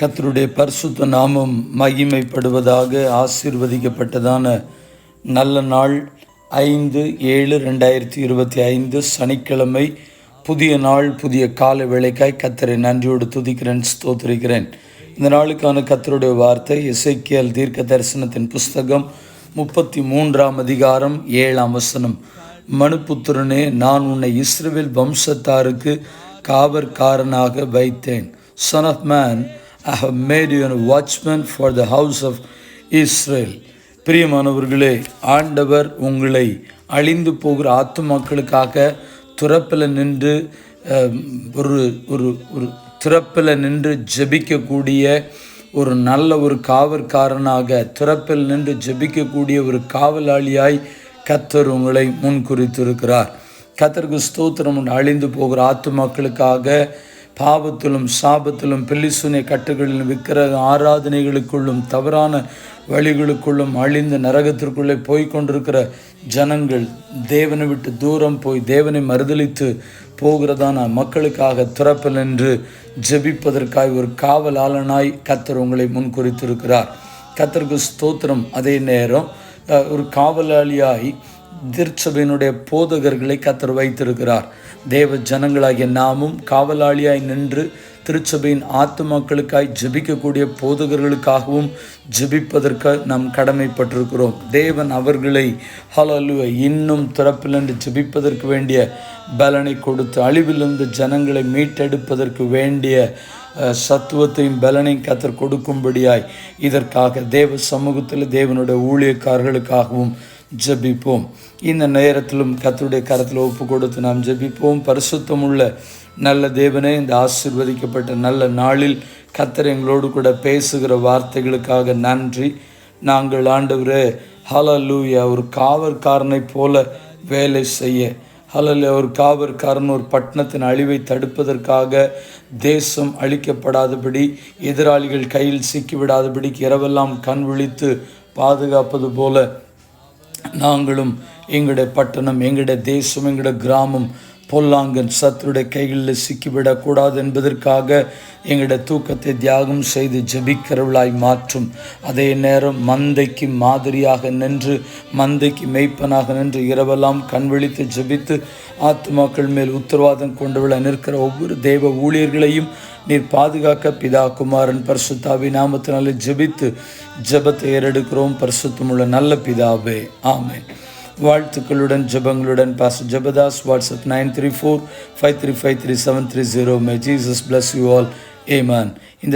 கத்தருடைய பரிசுத்த நாமம் மகிமைப்படுவதாக ஆசீர்வதிக்கப்பட்டதான நல்ல நாள் ஐந்து ஏழு ரெண்டாயிரத்தி இருபத்தி ஐந்து சனிக்கிழமை. புதிய நாள் புதிய கால வேலைக்காய் கத்தரை நன்றியோடு துதிக்கிறேன் ஸ்தோத்திருக்கிறேன். இந்த நாளுக்கான கத்தருடைய வார்த்தை இசைக்கியல் தீர்க்க தரிசனத்தின் புஸ்தகம் முப்பத்தி மூன்றாம் அதிகாரம் ஏழாம் வசனம். மனுப்புத்திரனே நான் உன்னை இஸ்ரேல் வம்சத்தாருக்கு காவற்காரனாக வைத்தேன். Son of man I have made you an watchman for the house of Israel பிரியமானவர்களே ஆண்டவர் உங்களை அழிந்து போகிற ஆத்துமாக்களுக்காக துறப்பில் நின்று ஒரு ஒரு ஒரு துறப்பில் நின்று ஜெபிக்கக்கூடிய ஒரு நல்ல ஒரு காவற்காரனாக துறப்பில் நின்று ஜெபிக்கக்கூடிய ஒரு காவலாளியாய் கத்தர் உங்களை முன்குறித்திருக்கிறார் கத்தருக்கு ஸ்தோத்திரம். அழிந்து போகிற ஆத்துமாக்களுக்காக பாவத்திலும் சாபத்திலும் பில்லிசுனை கட்டுகளிலும் விக்கிரக ஆராதனைகளுக்குள்ளும் தவறான வழிகளுக்குள்ளும் அழிந்து நரகத்திற்குள்ளே போய்கொண்டிருக்கிற ஜனங்கள் தேவனை விட்டு தூரம் போய் தேவனை மறுதளித்து போகிறதான மக்களுக்காக துறப்பில் நின்று ஜெபிப்பதற்காய் ஒரு காவலாளனாய் கத்தர் உங்களை முன்குறித்திருக்கிறார். கத்தருக்கு ஸ்தோத்திரம். அதே நேரம் ஒரு காவலாளியாய் திருச்சபையினுடைய போதகர்களை கத்தர் வைத்திருக்கிறார். தேவ ஜனங்களாகிய நாமும் காவலாளியாய் நின்று திருச்சபையின் ஆத்துமாக்களுக்காய் ஜெபிக்கக்கூடிய போதகர்களுக்காகவும் ஜெபிப்பதற்கு நாம் கடமைப்பட்டிருக்கிறோம். தேவன் அவர்களை ஹலலுவை இன்னும் திறப்பிலிருந்து ஜெபிப்பதற்கு வேண்டிய பலனை கொடுத்து அழிவிலிருந்து ஜனங்களை மீட்டெடுப்பதற்கு வேண்டிய சத்துவத்தையும் பலனையும் கத்தர் கொடுக்கும்படியாய் இதற்காக தேவ சமூகத்தில் தேவனுடைய ஊழியக்காரர்களுக்காகவும் ஜபிப்போம். இந்த நேரத்திலும் கத்துடைய கரத்தில் ஒப்பு கொடுத்து நாம் ஜெபிப்போம். பரிசுத்தமுள்ள நல்ல தேவனே இந்த ஆசிர்வதிக்கப்பட்ட நல்ல நாளில் கத்தர் எங்களோடு கூட பேசுகிற வார்த்தைகளுக்காக நன்றி. நாங்கள் ஆண்டவரே ஹலலூயா ஒரு காவற்காரனைப் போல வேலை செய்ய. ஹலல ஒரு காவற்காரன் ஒரு பட்டணத்தின் அழிவை தடுப்பதற்காக தேசம் அழிக்கப்படாதபடி எதிராளிகள் கையில் சிக்கிவிடாதபடிக்கு இரவெல்லாம் கண் விழித்து பாதுகாப்பது போல நாங்களும் எங்களுடைய பட்டணம் எங்களுடைய தேசம் எங்களுடைய கிராமம் பொல்லாங்கன் சத்துருடைய கைகளில் சிக்கிவிடக்கூடாது என்பதற்காக எங்களுடைய தூக்கத்தை தியாகம் செய்து ஜபிக்கிறவளாய் மாற்றும். அதே நேரம் மந்தைக்கு மாதிரியாக நின்று மந்தைக்கு மெய்ப்பனாக நின்று இரவெல்லாம் கண் விழித்து ஜெபித்து மேல் உத்தரவாதம் கொண்டவளாய் நிற்கிற ஒவ்வொரு தெய்வ ஊழியர்களையும் நீர் பாதுகாக்க பிதா குமாரன் பரிசுத்தாவி நாமத்தினாலே ஜெபித்து ஜெபத்தை ஏறெடுக்கிறோம். பரிசுத்தமுள்ள நல்ல பிதாவே. ஆமேன். வாழ்த்துக்களுடன் ஜபங்களுடன் பாஸ் ஜபதாஸ் WhatsApp nine three four five three five three seven three zero may Jesus bless you all ஏமான் இந்த